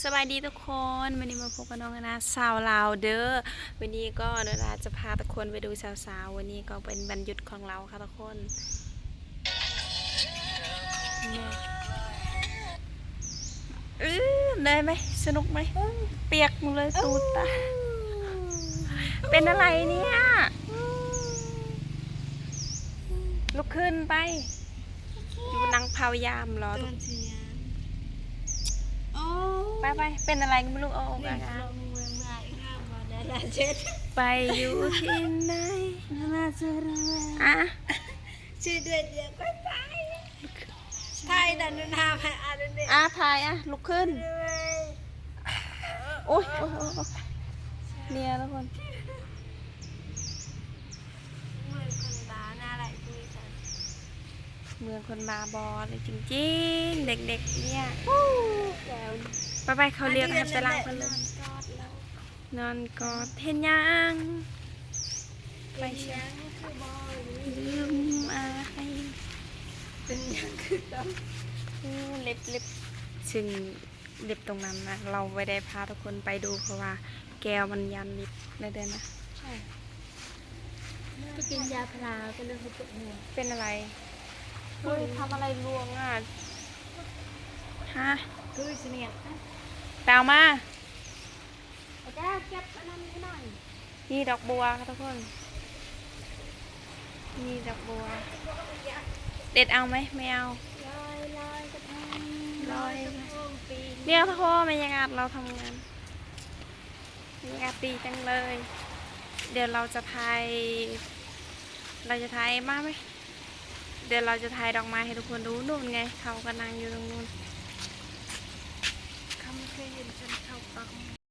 สบายดีทุกคนวันนี้มาพบกับน้องนาสาวลาวเด้อวันนี้ก็นราจะพาทุกคนไปดูสาวๆวันนี้ก็เป็นวันหยุดของเราค่ะทุกคนเออได้ไหมสนุกไหมเปียกหมดเลยตูดตาเป็นอะไรเนี่ยลุกขึ้นไปดูนางพาวยามรอทุกโอ้ ไปไปเป็นอะไรก็ไม่รู้เอาเรียอานกาลงเมืองมาอีกห้าวันแล้วนะเช็ดไปอยู่ที่ไหนน่าจะรู้อะชื่อเดือนเดียวก็ตายไทยดันนาไปอ่านเด็กอะพายอะลุกขึ้นด้วยโอ๊ยโอ๊ยโอ๊ยโอ๊ยเนี่ยทุกคนเมืองคนบ้าน่าไรคุยกันเมืองคนบาบอเลยจริงๆ เด็กๆเนี่ยแก้ว ไปไปเขาเรียกให้ไปล้างพัดลมกอดเรานอนกอดเห็นยังไปเชียงคือบอลลืมอะไรเป็นยังคือต้องเออเล็บเล็บซึ่งเล็บตรงนั้นนะเราไม่ได้พาทุกคนไปดูเพราะว่า แก้วมันยันเล็บในเดือนนะใช่ก็กินยาพาราก็เลยเขาปวดหัวเป็นอะไรเฮ้ยทำอะไรลวงอะ ฮะคือเสนียดแปลมาอาจารย์เก็บอันนั้นให้หน่อยนี่ดอกบัวค่ะทุกคน นี่ดอกบัว เด็ดเอาไหมไม่เอา ลอยลอยกระทงลอยกระทงปีนเรียกพ่อบรรยากาศเราทำงานบรรยากาศดีจังเลย เดี๋ยวเราจะทายเราจะทายมาไหมเดี๋ยวเราจะทายดอกไม้ให้ทุกคนดูนู่นไง เขากำลังอยู่ตรงนู้น